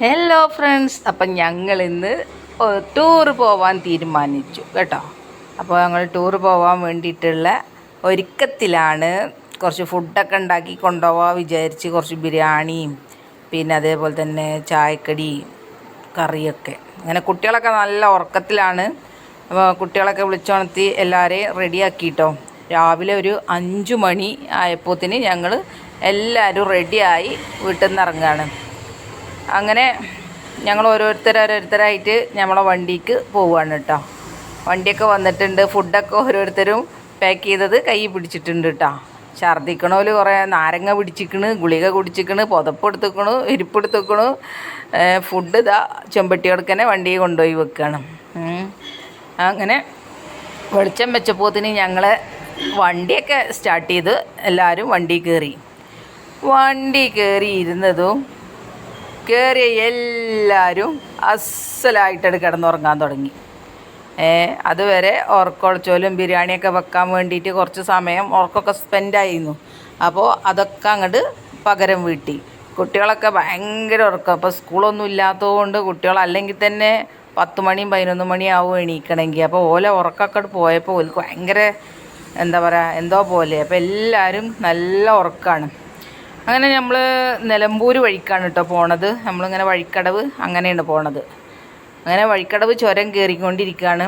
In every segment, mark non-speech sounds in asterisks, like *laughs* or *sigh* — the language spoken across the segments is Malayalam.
ഹലോ ഫ്രണ്ട്സ് അപ്പം ഞങ്ങൾ ഇന്ന് ടൂർ പോവാൻ തീരുമാനിച്ചു കേട്ടോ. അപ്പോൾ ഞങ്ങൾ ടൂർ പോവാൻ വേണ്ടിയിട്ടുള്ള ഒരുക്കത്തിലാണ് കുറച്ച് ഫുഡൊക്കെ ഉണ്ടാക്കി കൊണ്ടുപോകാൻ വിചാരിച്ച് കുറച്ച് ബിരിയാണിയും പിന്നെ അതേപോലെ തന്നെ ചായക്കടി കറിയൊക്കെ. അങ്ങനെ കുട്ടികളൊക്കെ നല്ല ഉറക്കത്തിലാണ്. അപ്പോൾ കുട്ടികളൊക്കെ വിളിച്ചുണർത്തി എല്ലാവരെയും റെഡിയാക്കിയിട്ടോ രാവിലെ ഒരു അഞ്ചു മണി ആയപ്പോത്തിന് ഞങ്ങൾ എല്ലാവരും റെഡിയായി വീട്ടിൽ നിന്ന് ഇറങ്ങുകയാണ് അങ്ങനെ ഞങ്ങൾ ഓരോരുത്തർ ഓരോരുത്തരായിട്ട് നമ്മളെ വണ്ടിക്ക് പോവുകയാണ് കേട്ടോ വണ്ടിയൊക്കെ വന്നിട്ടുണ്ട് ഫുഡൊക്കെ ഓരോരുത്തരും പാക്ക് ചെയ്തത് കൈ പിടിച്ചിട്ടുണ്ട് കേട്ടോ ഛർദ്ദിക്കണോൽ കുറേ നാരങ്ങ പിടിച്ചിക്കണ് ഗുളിക കുടിച്ചിക്കണ് പുതപ്പ് എടുത്തുക്കണു ഇരിപ്പ് എടുത്തുക്കണു. ഫുഡ് ഇതാ ചെമ്പട്ടിയോടക്കനെ വണ്ടിയെ കൊണ്ടുപോയി വെക്കണം. അങ്ങനെ വെളിച്ചം വെച്ചപ്പോത്തിന് ഞങ്ങൾ വണ്ടിയൊക്കെ സ്റ്റാർട്ട് ചെയ്ത് എല്ലാവരും വണ്ടി കയറി. വണ്ടി കയറി ഇരുന്നതും കയറിയ എല്ലാവരും അസലായിട്ടത് കിടന്നുറങ്ങാൻ തുടങ്ങി. ഏ അതുവരെ ഉറക്കൊളിച്ചോലും ബിരിയാണിയൊക്കെ വെക്കാൻ വേണ്ടിയിട്ട് കുറച്ച് സമയം ഉറക്കമൊക്കെ സ്പെൻഡായിരുന്നു. അപ്പോൾ അതൊക്കെ അങ്ങോട്ട് പകരം വീട്ടി. കുട്ടികളൊക്കെ ഭയങ്കര ഉറക്കം. അപ്പോൾ സ്കൂളൊന്നും ഇല്ലാത്തതുകൊണ്ട് കുട്ടികൾ അല്ലെങ്കിൽ തന്നെ പത്ത് മണിയും പതിനൊന്ന് മണിയാവും എണീക്കണമെങ്കിൽ അപ്പോൾ ഓല ഉറക്കമൊക്കെ പോയപ്പോൾ ഓൽക്ക് ഭയങ്കര എന്താ പറയുക എന്തോ പോലെ. അപ്പോൾ എല്ലാവരും നല്ല ഉറക്കമാണ് അങ്ങനെ നമ്മൾ നിലമ്പൂർ വഴിക്കാണ് കേട്ടോ പോണത്. നമ്മളിങ്ങനെ വഴിക്കടവ് അങ്ങനെയാണ് പോണത്. അങ്ങനെ വഴിക്കടവ് ചുരം കയറിക്കൊണ്ടിരിക്കുകയാണ്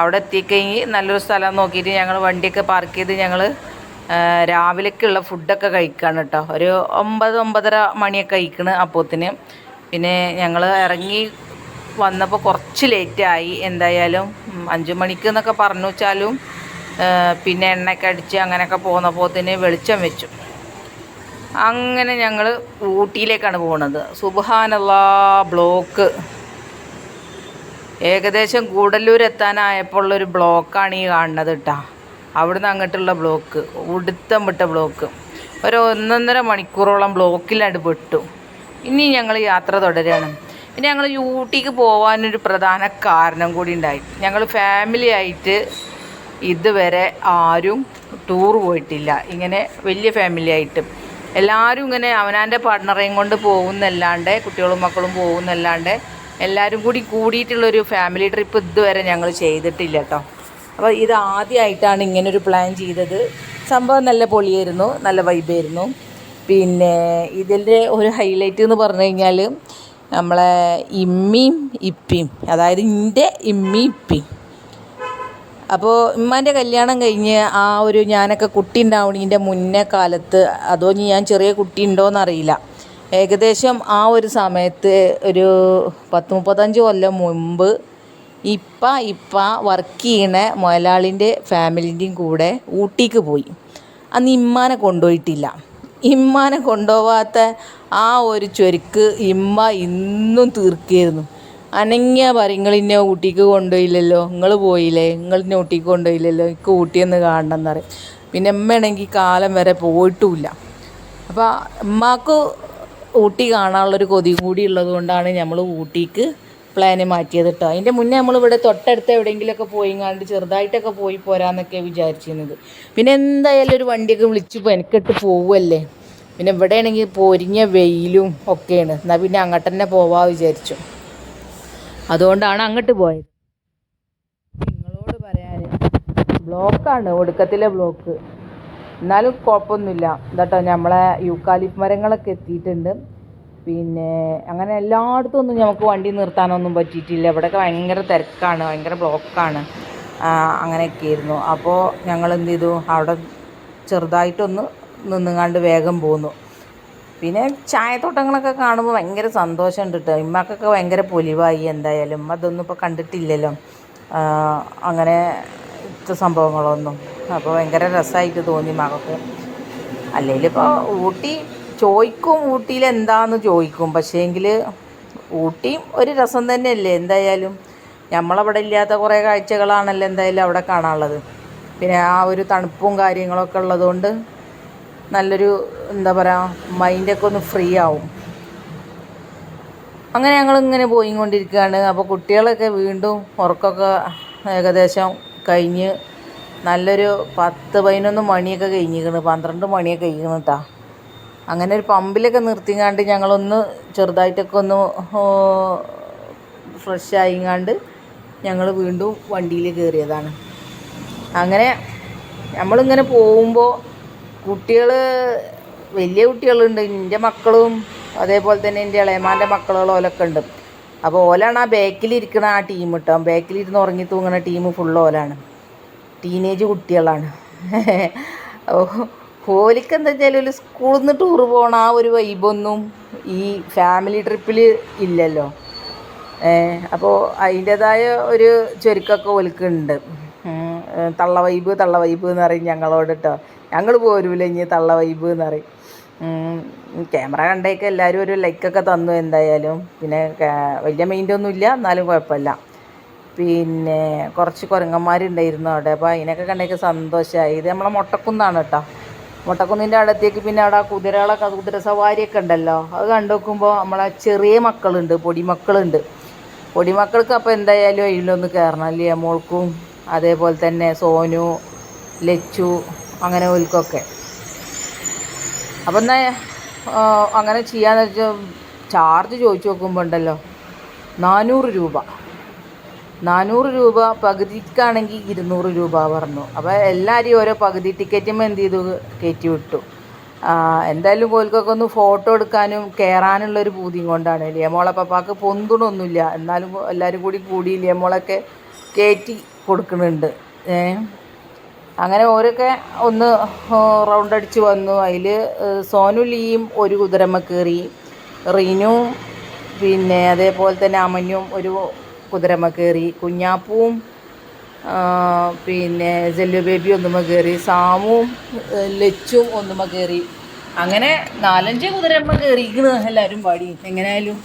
അവിടെ എത്തിക്കഴിഞ്ഞ് നല്ലൊരു സ്ഥലം നോക്കിയിട്ട് ഞങ്ങൾ വണ്ടിയൊക്കെ പാർക്ക് ചെയ്ത് ഞങ്ങൾ രാവിലേക്കുള്ള ഫുഡൊക്കെ കഴിക്കുകയാണ് കേട്ടോ ഒരു ഒമ്പത് ഒമ്പതര മണിയൊക്കെ കഴിക്കണ് അപ്പോത്തിന്. പിന്നെ ഞങ്ങൾ ഇറങ്ങി വന്നപ്പോൾ കുറച്ച് ലേറ്റായി എന്തായാലും അഞ്ച് മണിക്ക് എന്നൊക്കെ പറഞ്ഞു വെച്ചാലും പിന്നെ എണ്ണയൊക്കെ അടിച്ച് അങ്ങനെയൊക്കെ പോന്നപ്പോത്തിന് വെളിച്ചം വെച്ചു. അങ്ങനെ ഞങ്ങൾ ഊട്ടിയിലേക്കാണ് പോകുന്നത് സുബാനല്ല ബ്ലോക്ക്. ഏകദേശം ഗൂഡല്ലൂർ എത്താനായപ്പോൾ ഉള്ളൊരു ബ്ലോക്കാണ് ഈ കാണുന്നത് കേട്ടോ അവിടുന്ന് അങ്ങോട്ടുള്ള ബ്ലോക്ക് ഉടുത്തം വിട്ട ബ്ലോക്ക്. ഒരു ഒന്നൊന്നര മണിക്കൂറോളം ബ്ലോക്കിലായിട്ട് പെട്ടു. ഇനി ഞങ്ങൾ യാത്ര തുടരുകയാണ് ഇനി ഞങ്ങൾ ഊട്ടിക്ക് പോകാനൊരു പ്രധാന കാരണം കൂടി ഉണ്ടായി. ഞങ്ങൾ ഫാമിലി ആയിട്ട് ഇതുവരെ ആരും ടൂർ പോയിട്ടില്ല. ഇങ്ങനെ വലിയ ഫാമിലി ആയിട്ട്. എല്ലാവരും ഇങ്ങനെ അവനാന്റെ പാർട്ട്ണറേയും കൊണ്ട് പോകുന്നല്ലാണ്ട് കുട്ടികളും മക്കളും പോകുന്നല്ലാണ്ട് എല്ലാവരും കൂടി കൂടിയിട്ടുള്ളൊരു ഫാമിലി ട്രിപ്പ് ഇതുവരെ ഞങ്ങൾ ചെയ്തിട്ടില്ല കേട്ടോ അപ്പോൾ ഇത് ആദ്യമായിട്ടാണ് ഇങ്ങനൊരു പ്ലാൻ ചെയ്തത്. സംഭവം നല്ല പൊളിയായിരുന്നു നല്ല വൈബായിരുന്നു പിന്നെ ഇതിന്റെ ഒരു ഹൈലൈറ്റ് എന്ന് പറഞ്ഞു കഴിഞ്ഞാൽ നമ്മളെ ഇമ്മിയും ഇപ്പിയും അതായത് എന്റെ ഇമ്മി ഇപ്പിയും അപ്പോൾ ഉമ്മാന്റെ കല്യാണം കഴിഞ്ഞ് ആ ഒരു ഞാനൊക്കെ കുട്ടി ഉണ്ടാവണീന്റെ മുന്നേ കാലത്ത് അതോ ഞാൻ ചെറിയ കുട്ടി ഉണ്ടോയെന്നറിയില്ല ഏകദേശം ആ ഒരു സമയത്ത് ഒരു പത്ത് മുപ്പത്തഞ്ച് കൊല്ലം മുമ്പ് ഇപ്പ ഇപ്പ വർക്ക് ചെയ്യണ മുതലാളിന്റെ ഫാമിലിന്റെയും കൂടെ ഊട്ടിക്ക് പോയി. അന്ന് ഇമ്മാനെ കൊണ്ടുപോയിട്ടില്ല ഇമ്മാനെ കൊണ്ടുപോവാത്ത ആ ഒരു ചൊരുക്ക് ഇമ്മ ഇന്നും തീർക്കായിരുന്നു അനങ്ങിയ പറയും ഇന്നെ ഊട്ടിക്ക് കൊണ്ടുപോയില്ലല്ലോ? നിങ്ങൾ പോയില്ലേ? നിങ്ങൾ ഇന്നെ ഊട്ടിക്ക് കൊണ്ടുപോയില്ലല്ലോ? എനിക്ക് ഊട്ടിയൊന്ന് കാണണം എന്ന് പറയും പിന്നെ ഉമ്മയാണെങ്കിൽ കാലം വരെ പോയിട്ടുമില്ല അപ്പോൾ ഉമ്മാക്ക് ഊട്ടി കാണാനുള്ളൊരു കൊതി കൂടി ഉള്ളത് കൊണ്ടാണ് നമ്മൾ ഊട്ടിക്ക് പ്ലാന് മാറ്റിയത് കേട്ടോ അതിന്റെ മുന്നേ നമ്മൾ ഇവിടെ തൊട്ടടുത്ത് എവിടെയെങ്കിലുമൊക്കെ പോയിങ്ങാണ്ട് ചെറുതായിട്ടൊക്കെ പോയി പോരാന്നൊക്കെ വിചാരിച്ചിരുന്നത്. പിന്നെ എന്തായാലും ഒരു വണ്ടിയൊക്കെ വിളിച്ച് എനിക്കിട്ട് പോവുമല്ലേ പിന്നെ ഇവിടെ ആണെങ്കിൽ പൊരിഞ്ഞ വെയിലും ഒക്കെയാണ്. എന്നാൽ പിന്നെ അങ്ങോട്ട് തന്നെ പോവാ വിചാരിച്ചു. അതുകൊണ്ടാണ് അങ്ങോട്ട് പോയത്. നിങ്ങളോട് പറയാൻ ബ്ലോക്കാണ് ഒടുക്കത്തിലെ ബ്ലോക്ക്. എന്നാലും കുഴപ്പമൊന്നുമില്ല. ഇതാട്ടോ നമ്മളെ യൂക്കാലിഫ് മരങ്ങളൊക്കെ എത്തിയിട്ടുണ്ട്. പിന്നെ അങ്ങനെ എല്ലായിടത്തും ഒന്നും നമുക്ക് വണ്ടി നിർത്താനൊന്നും പറ്റിയിട്ടില്ല. ഇവിടെയൊക്കെ ഭയങ്കര തിരക്കാണ് ഭയങ്കര ബ്ലോക്കാണ്. അങ്ങനെയൊക്കെ ആയിരുന്നു. അപ്പോൾ ഞങ്ങൾ എന്ത് ചെയ്തു? അവിടെ ചെറുതായിട്ടൊന്ന് നിന്നുങ്ങാണ്ട് വേഗം പോന്നു. പിന്നെ ചായത്തോട്ടങ്ങളൊക്കെ കാണുമ്പോൾ ഭയങ്കര സന്തോഷമുണ്ട് കേട്ടോ ഇമ്മക്കൊക്കെ ഭയങ്കര പൊലിവായി എന്തായാലും. അതൊന്നും ഇപ്പോൾ കണ്ടിട്ടില്ലല്ലോ. അങ്ങനെ സംഭവങ്ങളൊന്നും. അപ്പോൾ ഭയങ്കര രസമായിട്ട് തോന്നി മകൾക്ക് അല്ലെങ്കിൽ ഇപ്പോൾ ഊട്ടി ചോദിക്കും ഊട്ടിയിൽ എന്താന്ന് ചോദിക്കും പക്ഷേങ്കിൽ ഊട്ടിയും ഒരു രസം തന്നെയല്ലേ എന്തായാലും. നമ്മളവിടെ ഇല്ലാത്ത കുറേ കാഴ്ചകളാണല്ലോ എന്തായാലും അവിടെ കാണാനുള്ളത്. പിന്നെ ആ ഒരു തണുപ്പും കാര്യങ്ങളൊക്കെ ഉള്ളതുകൊണ്ട് നല്ലൊരു എന്താ പറയുക മൈൻഡൊക്കെ ഒന്ന് ഫ്രീ ആവും. അങ്ങനെ ഞങ്ങൾ ഇങ്ങനെ പോയിക്കൊണ്ടിരിക്കുകയാണ്. അപ്പോൾ കുട്ടികളൊക്കെ വീണ്ടും ഉറക്കമൊക്കെ ഏകദേശം കഴിഞ്ഞ് നല്ലൊരു പത്ത് പതിനൊന്ന് മണിയൊക്കെ കഴിഞ്ഞിരിക്കുന്നു. പന്ത്രണ്ട് മണിയൊക്കെ കഴിഞ്ഞിരിക്കുന്നു കേട്ടോ അങ്ങനെ ഒരു പമ്പിലൊക്കെ നിർത്തിങ്ങാണ്ട് ഞങ്ങളൊന്ന് ചെറുതായിട്ടൊക്കെ ഒന്ന് ഫ്രഷ് ആയിങ്ങാണ്ട് ഞങ്ങൾ വീണ്ടും വണ്ടിയിൽ കയറിയതാണ് അങ്ങനെ നമ്മളിങ്ങനെ പോകുമ്പോൾ കുട്ടികൾ വലിയ കുട്ടികളുണ്ട്. എന്റെ മക്കളും അതേപോലെ തന്നെ എന്റെ ഇളയമാന്റെ മക്കളും ഓലൊക്കെ ഉണ്ട്. അപ്പോൾ ഓലാണ് ആ ബാക്കിലിരിക്കുന്ന ആ ടീം കേട്ടോ ബാക്കിലിരുന്ന് ഉറങ്ങി തൂങ്ങുന്ന ടീം ഫുൾ ഓലാണ്. ടീനേജ് കുട്ടികളാണ്. *laughs* ഹോലിക്ക് എന്താ വെച്ചാൽ ഒരു സ്കൂളിൽ നിന്ന് ടൂർ പോകണ ആ ഒരു വൈബൊന്നും ഈ ഫാമിലി ട്രിപ്പിൽ ഇല്ലല്ലോ. അപ്പോൾ അതിന്റേതായ ഒരു ചുരുക്കമൊക്കെ ഓൽക്കുണ്ട് ഉം, തള്ള വൈബ് തള്ള വൈബ് എന്ന് പറയും ഞങ്ങളോട് കേട്ടോ ഞങ്ങൾ പോരൂല ഇനി തള്ള വൈബ് എന്ന് പറയും. ക്യാമറ കണ്ടേക്ക് എല്ലാവരും ഒരു ലൈക്കൊക്കെ തന്നു എന്തായാലും. പിന്നെ വലിയ മെയിന്റൊന്നും ഇല്ല എന്നാലും കുഴപ്പമില്ല. പിന്നെ കുറച്ച് കുരങ്ങന്മാരുണ്ടായിരുന്നു അവിടെ. അപ്പോൾ അതിനൊക്കെ കണ്ടേക്ക് സന്തോഷമായി ഇത് നമ്മളെ മുട്ടക്കുന്നാണ് കേട്ടോ. മുട്ടക്കുന്നിന്റെ അടുത്തേക്ക് പിന്നെ അവിടെ കുതിരകളൊക്കെ കുതിര സവാരിയൊക്കെ ഉണ്ടല്ലോ. അത് കണ്ടു നോക്കുമ്പോൾ നമ്മളെ ചെറിയ മക്കളുണ്ട് പൊടിമക്കളുണ്ട്. പൊടിമക്കൾക്ക് അപ്പോൾ എന്തായാലും അതിലൊന്ന് കയറണം അല്ലേ? മോൾക്കും അതേപോലെ തന്നെ സോനു ലച്ചു അങ്ങനെ ഓൽക്കൊക്കെ. അപ്പം എന്നാ അങ്ങനെ ചെയ്യാന്ന് വെച്ചാൽ ചാർജ് ചോദിച്ചു നോക്കുമ്പോൾ ഉണ്ടല്ലോ നാനൂറ് രൂപ. നാനൂറ് രൂപ പകുതിക്കാണെങ്കിൽ ഇരുന്നൂറ് രൂപ പറഞ്ഞു. അപ്പോൾ എല്ലാവരെയും ഓരോ പകുതി ടിക്കറ്റും എന്ത് ചെയ്തു? കയറ്റി വിട്ടു. എന്തായാലും കോൽക്കൊക്കെ ഒന്ന് ഫോട്ടോ എടുക്കാനും കയറാനുള്ളൊരു പൂതിയും കൊണ്ടാണ് ലിയമോളെ പപ്പാക്ക് പൊന്തുണൊന്നുമില്ല. എന്നാലും എല്ലാവരും കൂടി കൂടി ലിയമോളൊക്കെ കയറ്റി കൊടുക്കുന്നുണ്ട് ഏ? അങ്ങനെ ഓരൊക്കെ ഒന്ന് റൗണ്ട് അടിച്ച് വന്നു. അതിൽ സോനു ലീയും ഒരു കുതിരമ്മ കയറി. റീനു പിന്നെ അതേപോലെ തന്നെ അമനും ഒരു കുതിരമ്മ കയറി. കുഞ്ഞാപ്പൂവും പിന്നെ ജെല്ലു ബേബി ഒന്നുമ കയറി. സാമുവും ലച്ചും ഒന്നുമ കയറി. അങ്ങനെ നാലഞ്ച് കുതിരമ്മ കയറിക്കുന്നു എല്ലാവരും പാടി. എങ്ങനെയായാലും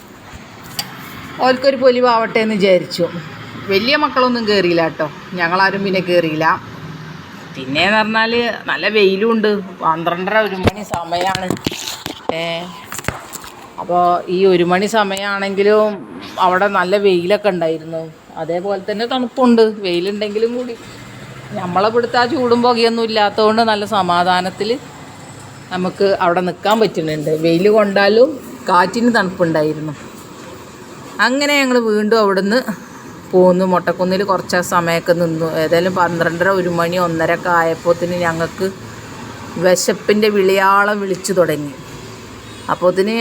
ഓൽക്കൊരു പൊലിവാവട്ടെ എന്ന് വിചാരിച്ചു. വലിയ മക്കളൊന്നും കയറിയില്ല കേട്ടോ. ഞങ്ങളാരും പിന്നെ കയറിയില്ല. പിന്നെന്ന് പറഞ്ഞാൽ നല്ല വെയിലും ഉണ്ട് പന്ത്രണ്ടര ഒരു മണി സമയമാണ് അപ്പോൾ ഈ ഒരു മണി സമയമാണെങ്കിലും അവിടെ നല്ല വെയിലൊക്കെ ഉണ്ടായിരുന്നു. അതേപോലെ തന്നെ തണുപ്പുണ്ട്. വെയിലുണ്ടെങ്കിലും കൂടി. നമ്മളെ ആ ചൂടും പുകയൊന്നും ഇല്ലാത്തതുകൊണ്ട് നല്ല സമാധാനത്തിൽ നമുക്ക് അവിടെ നിൽക്കാൻ പറ്റുന്നുണ്ട്. വെയിൽ കൊണ്ടാലും കാറ്റിന് തണുപ്പുണ്ടായിരുന്നു. അങ്ങനെ ഞങ്ങൾ വീണ്ടും അവിടുന്ന് പോന്നു മൊട്ടക്കുന്നിൽ കുറച്ച് സമയമൊക്കെ നിന്നു. ഏതായാലും പന്ത്രണ്ടര ഒരു മണി ഒന്നരക്കെ ആയപ്പോത്തിന് ഞങ്ങൾക്ക് വിശപ്പിന്റെ വിളിയാളം വിളിച്ചു തുടങ്ങി. അപ്പോത്തിന്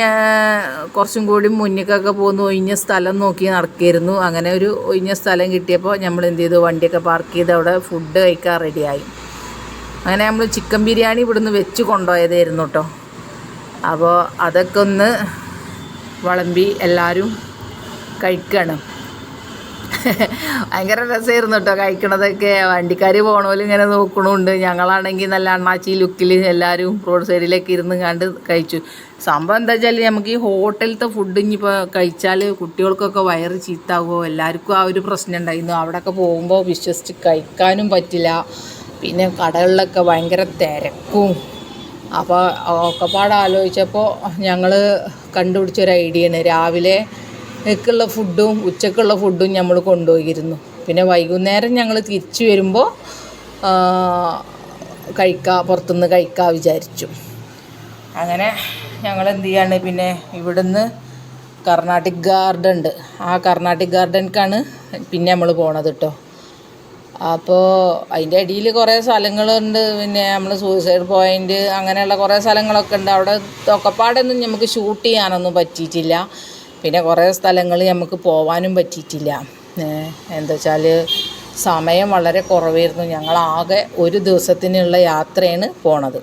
കുറച്ചും കൂടി മുന്നിക്കൊക്കെ പോകുന്നു ഒഴിഞ്ഞ സ്ഥലം നോക്കി നടക്കിയിരുന്നു. അങ്ങനെ ഒരു ഒഴിഞ്ഞ സ്ഥലം കിട്ടിയപ്പോൾ നമ്മൾ എന്ത് ചെയ്തു? വണ്ടിയൊക്കെ പാർക്ക് ചെയ്ത് അവിടെ ഫുഡ് കഴിക്കാൻ റെഡിയായി അങ്ങനെ നമ്മൾ ചിക്കൻ ബിരിയാണി ഇവിടുന്ന് വെച്ച് കൊണ്ടുപോയതായിരുന്നു കേട്ടോ അപ്പോൾ അതൊക്കെ ഒന്ന് വിളമ്പി എല്ലാവരും കഴിക്കണം. ഭയങ്കര രസമായിരുന്നു കേട്ടോ കഴിക്കണതൊക്കെ. വണ്ടിക്കാർ പോണോലും ഇങ്ങനെ നോക്കണുണ്ട്. ഞങ്ങളാണെങ്കിൽ നല്ല അണ്ണാച്ചി ലുക്കിൽ എല്ലാവരും റോഡ് സൈഡിലേക്ക് ഇരുന്ന് കണ്ട് കഴിച്ചു. സംഭവം എന്താ വെച്ചാൽ നമുക്ക് ഈ ഹോട്ടലിലത്തെ ഫുഡ് ഇനിയിപ്പോൾ കഴിച്ചാൽ കുട്ടികൾക്കൊക്കെ വയറ് ചീത്താകുമോ എല്ലാവർക്കും ആ ഒരു പ്രശ്നം ഉണ്ടായിരുന്നു. അവിടെയൊക്കെ പോകുമ്പോൾ വിശ്വസിച്ച് കഴിക്കാനും പറ്റില്ല. പിന്നെ കടകളിലൊക്കെ ഭയങ്കര തിരക്കും. അപ്പോൾ ഒക്കെപ്പാട് ആലോചിച്ചപ്പോൾ ഞങ്ങൾ കണ്ടുപിടിച്ചൊരു ഐഡിയ ആണ് രാവിലെ ക്കുള്ള ഫുഡും ഉച്ചക്കുള്ള ഫുഡും നമ്മൾ കൊണ്ടുപോയിരുന്നു. പിന്നെ വൈകുന്നേരം ഞങ്ങൾ തിരിച്ചു വരുമ്പോൾ കഴിക്കാം പുറത്തുനിന്ന് കഴിക്കാം വിചാരിച്ചു. അങ്ങനെ ഞങ്ങൾ എന്ത് ചെയ്യാണ് പിന്നെ ഇവിടുന്ന് കർണാട്ടിക് ഗാർഡൻ ഉണ്ട്. ആ കർണാട്ടിക് ഗാർഡൻക്കാണ് പിന്നെ നമ്മൾ പോണത് കേട്ടോ അപ്പോൾ അതിന്റെ അടിയിൽ കുറേ സ്ഥലങ്ങളുണ്ട്. പിന്നെ നമ്മൾ സൂയിസൈഡ് പോയിന്റ് അങ്ങനെയുള്ള കുറേ സ്ഥലങ്ങളൊക്കെ ഉണ്ട്. അവിടെ തൊക്കപ്പാടൊന്നും നമുക്ക് ഷൂട്ട് ചെയ്യാനൊന്നും പറ്റിയിട്ടില്ല. പിന്നെ കുറേ സ്ഥലങ്ങൾ നമുക്ക് പോവാനും പറ്റിയിട്ടില്ല. എന്താ വെച്ചാൽ സമയം വളരെ കുറവായിരുന്നു. ഞങ്ങളാകെ ഒരു ദിവസത്തിനുള്ള യാത്രയാണ് പോണത്.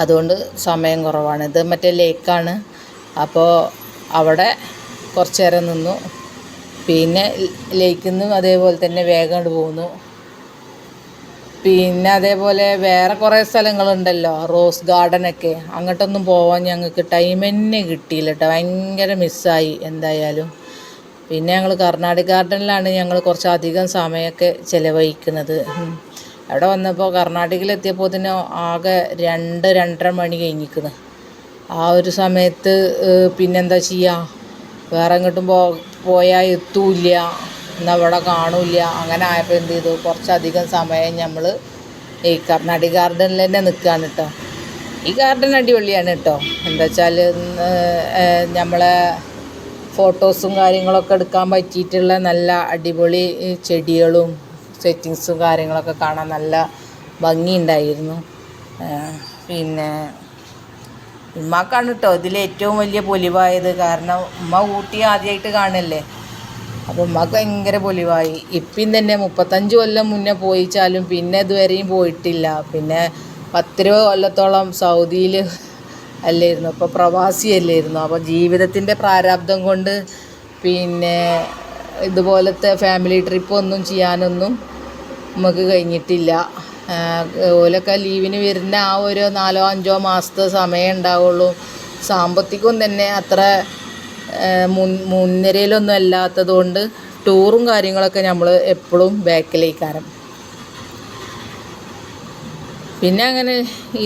അതുകൊണ്ട് സമയം കുറവാണ്. ഇത് മറ്റേ ലേക്കാണ്. അപ്പോൾ അവിടെ കുറച്ച് നേരം നിന്നു. പിന്നെ ലേക്കിൽ നിന്നും അതേപോലെ തന്നെ വേഗം കൊണ്ട് പോന്നു അതേപോലെ വേറെ കുറേ സ്ഥലങ്ങളുണ്ടല്ലോ റോസ് ഗാർഡനൊക്കെ. അങ്ങോട്ടൊന്നും പോവാൻ ഞങ്ങൾക്ക് ടൈം തന്നെ കിട്ടിയില്ല കേട്ടോ ഭയങ്കര മിസ്സായി എന്തായാലും. പിന്നെ ഞങ്ങൾ കർണാടക ഗാർഡനിലാണ് ഞങ്ങൾ കുറച്ചധികം സമയമൊക്കെ ചിലവഴിക്കുന്നത്. അവിടെ വന്നപ്പോൾ കർണാടകയിലെത്തിയപ്പോൾ തന്നെ ആകെ രണ്ട് രണ്ടര മണി കഴിഞ്ഞിരിക്കുന്നു ആ ഒരു സമയത്ത് പിന്നെന്താ ചെയ്യുക വേറെ എങ്ങോട്ടും പോ പോയാൽ എത്തൂല്ല. എന്നാൽ അവിടെ കാണില്ല. അങ്ങനെ ആയപ്പോൾ എന്ത് ചെയ്തു? കുറച്ചധികം സമയം നമ്മൾ ഈ കർണാടക ഗാർഡനിൽ തന്നെ നിൽക്കുകയാണ് കേട്ടോ ഈ ഗാർഡൻ അടിപൊളിയാണ് കേട്ടോ എന്താ വെച്ചാൽ നമ്മളെ ഫോട്ടോസും കാര്യങ്ങളൊക്കെ എടുക്കാൻ പറ്റിയിട്ടുള്ള നല്ല അടിപൊളി ചെടികളും സെറ്റിങ്സും കാര്യങ്ങളൊക്കെ കാണാൻ നല്ല ഭംഗിയുണ്ടായിരുന്നു. പിന്നെ ഉമ്മാക്കാണ് കേട്ടോ ഇതിൽ ഏറ്റവും വലിയ പൊലിവായത്. കാരണം ഉമ്മ ഊട്ടി ആദ്യമായിട്ട് കാണല്ലേ? അപ്പോൾ ഉമ്മക്ക് ഭയങ്കര പൊലിവായി. ഇപ്പം തന്നെ മുപ്പത്തഞ്ച് കൊല്ലം മുന്നേ പോയിച്ചാലും പിന്നെ ഇതുവരെയും പോയിട്ടില്ല. പിന്നെ പത്തിരുപത് കൊല്ലത്തോളം സൗദിയിൽ അല്ലായിരുന്നു. അപ്പോൾ പ്രവാസിയല്ലായിരുന്നു അപ്പോൾ ജീവിതത്തിന്റെ പ്രാരാബ്ദം കൊണ്ട് പിന്നെ ഇതുപോലത്തെ ഫാമിലി ട്രിപ്പ് ഒന്നും ചെയ്യാനൊന്നും നമുക്ക് കഴിഞ്ഞിട്ടില്ല. ഓലൊക്കെ ലീവിന് വരുന്ന ആ ഒരു നാലോ അഞ്ചോ മാസത്തെ സമയം ഉണ്ടാവുള്ളൂ. സാമ്പത്തികം തന്നെ അത്ര മുൻ മുൻനിരയിലൊന്നും അല്ലാത്തത് കൊണ്ട് ടൂറും കാര്യങ്ങളൊക്കെ നമ്മൾ എപ്പോഴും ബാക്കിലേക്കാരം. പിന്നെ അങ്ങനെ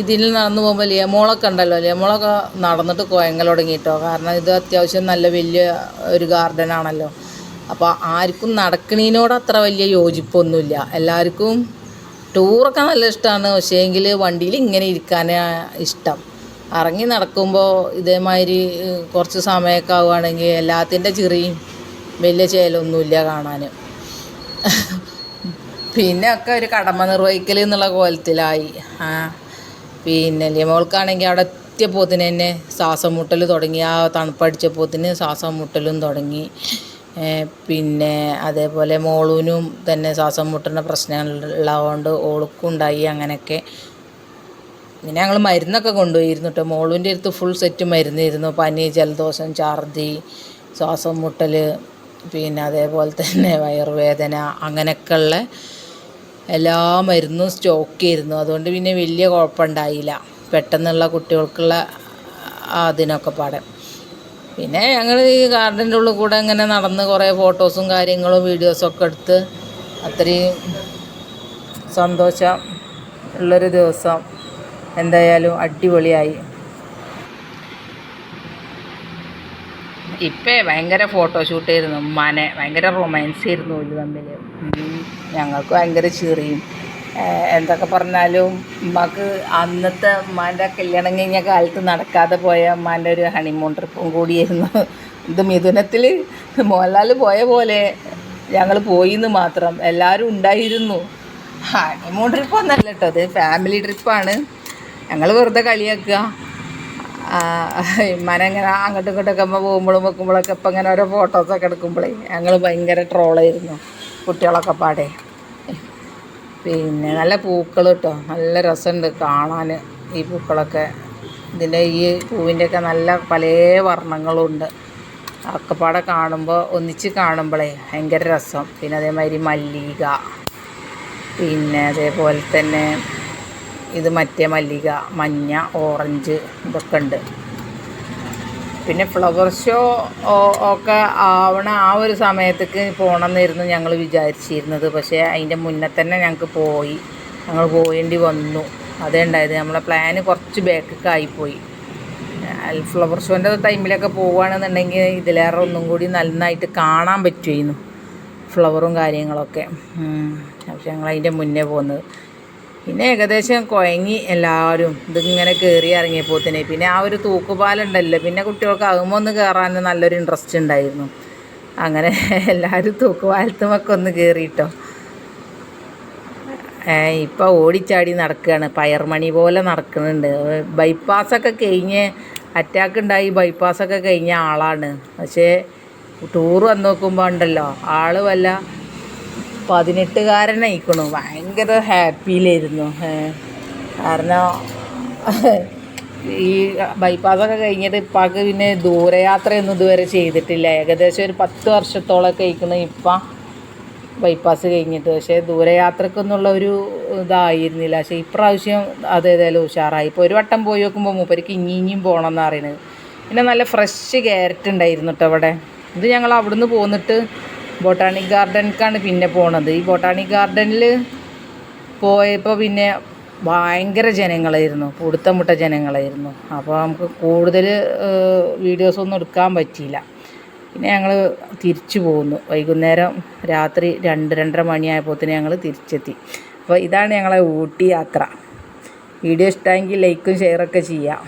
ഇതിൽ നടന്നു പോകുമ്പോൾ ലിയമോളൊക്കെ ഉണ്ടല്ലോ. ലിയമോളൊക്കെ നടന്നിട്ട് കുഴങ്ങൽ തുടങ്ങിയിട്ടോ കാരണം ഇത് അത്യാവശ്യം നല്ല വലിയ ഒരു ഗാർഡൻ ആണല്ലോ. അപ്പോൾ ആർക്കും നടക്കണീനോട് അത്ര വലിയ യോജിപ്പൊന്നുമില്ല. എല്ലാവർക്കും ടൂറൊക്കെ നല്ല ഇഷ്ടമാണ് പക്ഷേ എങ്കിൽ വണ്ടിയിൽ ഇങ്ങനെ ഇരിക്കാനാണ് ഇഷ്ടം. ഇറങ്ങി നടക്കുമ്പോൾ ഇതേമാതിരി കുറച്ച് സമയമൊക്കെ ആവുകയാണെങ്കിൽ എല്ലാത്തിന്റെ ചിറിയും വലിയ ചേലൊന്നുമില്ല കാണാൻ പിന്നെ ഒക്കെ ഒരു കടമ നിർവഹിക്കൽ എന്നുള്ള കോലത്തിലായി. ആ പിന്നെ ലിമോൾക്കാണെങ്കിൽ അവിടെ എത്തിയപ്പോത്തിന് തന്നെ ശ്വാസം മുട്ടൽ തുടങ്ങി. ആ തണുപ്പടിച്ചപ്പോത്തിന് ശ്വാസം മുട്ടലും തുടങ്ങി. പിന്നെ അതേപോലെ മോളൂനും തന്നെ ശ്വാസം മുട്ടുന്ന പ്രശ്നങ്ങളുള്ളതുകൊണ്ട് ഓൾക്കും ഉണ്ടായി അങ്ങനെയൊക്കെ. പിന്നെ ഞങ്ങൾ മരുന്നൊക്കെ കൊണ്ടുപോയിരുന്നു കേട്ടോ മോളുവിന്റെ അടുത്ത് ഫുൾ സെറ്റ് മരുന്നായിരുന്നു. പനി ജലദോഷം ഛർദി ശ്വാസം മുട്ടൽ പിന്നെ അതേപോലെ തന്നെ വയറുവേദന അങ്ങനെയൊക്കെയുള്ള എല്ലാ മരുന്നും സ്റ്റോക്ക് ചെയ്തിരുന്നു അതുകൊണ്ട് പിന്നെ വലിയ കുഴപ്പമുണ്ടായില്ല. പെട്ടെന്നുള്ള കുട്ടികൾക്കുള്ള അതിനൊക്കെ പാടെ പിന്നെ ഞങ്ങൾ ഈ ഗാർഡന്റെ ഉള്ളിൽ കൂടെ ഇങ്ങനെ നടന്ന് കുറേ ഫോട്ടോസും കാര്യങ്ങളും വീഡിയോസും ഒക്കെ എടുത്ത് അത്രയും സന്തോഷം ഉള്ളൊരു ദിവസം. എന്തായാലും അടിപൊളിയായി. ഇപ്പേ ഭയങ്കര ഫോട്ടോഷൂട്ട് ആയിരുന്നു ഉമ്മാനെ. ഭയങ്കര റൊമാൻസ് ആയിരുന്നു ഇത് തമ്മിൽ ഞങ്ങൾക്ക് ഭയങ്കര ചെറിയും. എന്തൊക്കെ പറഞ്ഞാലും ഉമ്മക്ക് അന്നത്തെ ഉമ്മാന്റെ കല്യാണം കഴിഞ്ഞ കാലത്ത് നടക്കാതെ പോയ ഉമ്മാന്റെ ഒരു ഹണിമൂൺ ട്രിപ്പും കൂടിയായിരുന്നു. ഇത് മിഥുനത്തിൽ മോഹൻലാൽ പോയ പോലെ ഞങ്ങൾ പോയിന്ന് മാത്രം. എല്ലാവരും ഉണ്ടായിരുന്നു. ഹണിമൂൺ ട്രിപ്പ് ഒന്നല്ല കേട്ടോ അത് ഫാമിലി ട്രിപ്പാണ് ഞങ്ങൾ വെറുതെ കളിയാക്കുക. ഇങ്ങനെ അങ്ങോട്ടും ഇങ്ങോട്ടൊക്കെ അമ്മ പോകുമ്പോഴും വെക്കുമ്പോഴൊക്കെ ഇപ്പം ഇങ്ങനെ ഓരോ ഫോട്ടോസൊക്കെ എടുക്കുമ്പോഴേ ഞങ്ങൾ ഭയങ്കര ട്രോളായിരുന്നു കുട്ടികളൊക്കെ പാടെ. പിന്നെ നല്ല പൂക്കൾ കേട്ടോ നല്ല രസമുണ്ട് കാണാൻ ഈ പൂക്കളൊക്കെ. ഇതിന്റെ ഈ പൂവിന്റെയൊക്കെ നല്ല പല വർണങ്ങളുണ്ട് അക്കപ്പാടെ കാണുമ്പോൾ ഒന്നിച്ച് കാണുമ്പോഴേ ഭയങ്കര രസം. പിന്നെ അതേമാതിരി മല്ലിക. പിന്നെ അതേപോലെ തന്നെ ഇത് മറ്റേ മല്ലിക മഞ്ഞ ഓറഞ്ച് ഇതൊക്കെ ഉണ്ട്. പിന്നെ ഫ്ലവർ ഷോ ഒക്കെ ആവണ ആ ഒരു സമയത്തേക്ക് പോകണമെന്നായിരുന്നു ഞങ്ങൾ വിചാരിച്ചിരുന്നത്. പക്ഷേ അതിന്റെ മുന്നേ തന്നെ ഞങ്ങൾക്ക് പോയി. ഞങ്ങൾ പോയേണ്ടി വന്നു. അതേ ഉണ്ടായത്. നമ്മളെ പ്ലാന് കുറച്ച് ബാക്കൊക്കെ ആയിപ്പോയി ഫ്ലവർ ഷോന്റെ ടൈമിലൊക്കെ പോവുകയാണെന്നുണ്ടെങ്കിൽ ഇതിലേറെ ഒന്നും കൂടി നന്നായിട്ട് കാണാൻ പറ്റുമായിരുന്നു ഫ്ലവറും കാര്യങ്ങളൊക്കെ. പക്ഷെ ഞങ്ങൾ അതിന്റെ മുന്നേ പോകുന്നത് പിന്നെ ഏകദേശം കുഴങ്ങി എല്ലാവരും ഇതിങ്ങനെ കയറി ഇറങ്ങിയപ്പോൾ തന്നെ പിന്നെ ആ ഒരു തൂക്കുപാലുണ്ടല്ലോ. പിന്നെ കുട്ടികൾക്ക് ആകുമ്പോൾ ഒന്ന് കയറാൻ നല്ലൊരു ഇൻട്രസ്റ്റ് ഉണ്ടായിരുന്നു. അങ്ങനെ എല്ലാവരും തൂക്കുപാലത്തുമൊക്കെ ഒന്ന് കയറിയിട്ടോ ഇപ്പം ഓടിച്ചാടി നടക്കുകയാണ് പയർമണി പോലെ നടക്കുന്നുണ്ട്. ബൈപ്പാസൊക്കെ കഴിഞ്ഞ് അറ്റാക്ക് ഉണ്ടായി. ബൈപ്പാസൊക്കെ കഴിഞ്ഞ ആളാണ്. പക്ഷേ ടൂർ വന്ന് നോക്കുമ്പോൾ ഉണ്ടല്ലോ. ആൾ വല്ല പതിനെട്ടുകാരനായിക്കണു. ഭയങ്കര ഹാപ്പിയിലായിരുന്നു. കാരണം ഈ ബൈപ്പാസൊക്കെ കഴിഞ്ഞിട്ട് ഇപ്പാക്ക് പിന്നെ ദൂരയാത്രയൊന്നും ഇതുവരെ ചെയ്തിട്ടില്ല. ഏകദേശം ഒരു പത്ത് വർഷത്തോളമൊക്കെ കഴിക്കണം ഇപ്പം ബൈപ്പാസ് കഴിഞ്ഞിട്ട്. പക്ഷേ ദൂരയാത്രക്കൊന്നുള്ള ഒരു ഇതായിരുന്നില്ല. പക്ഷേ ഇപ്രാവശ്യം അതേതായാലും ഉഷാറായി. ഇപ്പോൾ ഒരു വട്ടം പോയി നോക്കുമ്പോൾ മൂപ്പർക്ക് ഇനി ഇനിയും പോകണം എന്ന് പറയുന്നത് പിന്നെ നല്ല ഫ്രഷ് ക്യാരറ്റ് ഉണ്ടായിരുന്നു കേട്ടോ അവിടെ. ഇത് ഞങ്ങൾ അവിടുന്ന് പോന്നിട്ട് ബൊട്ടാണിക് ഗാർഡനിലേക്കാണ് പിന്നെ പോണത്. ഈ ബൊട്ടാണിക് ഗാർഡനിൽ പോയപ്പോൾ പിന്നെ ഭയങ്കര ജനങ്ങളായിരുന്നു. പുടുത്തം മുട്ട ജനങ്ങളായിരുന്നു. അപ്പോൾ നമുക്ക് കൂടുതൽ വീഡിയോസൊന്നും എടുക്കാൻ പറ്റിയില്ല. പിന്നെ ഞങ്ങൾ തിരിച്ചു പോന്നു. വൈകുന്നേരം രാത്രി രണ്ട് രണ്ടര മണിയായപ്പോഴത്തേന് ഞങ്ങൾ തിരിച്ചെത്തി. അപ്പോൾ ഇതാണ് ഞങ്ങളെ ഊട്ടി യാത്ര. വീഡിയോ ഇഷ്ടമെങ്കിൽ ലൈക്കും ഷെയറൊക്കെ ചെയ്യാം.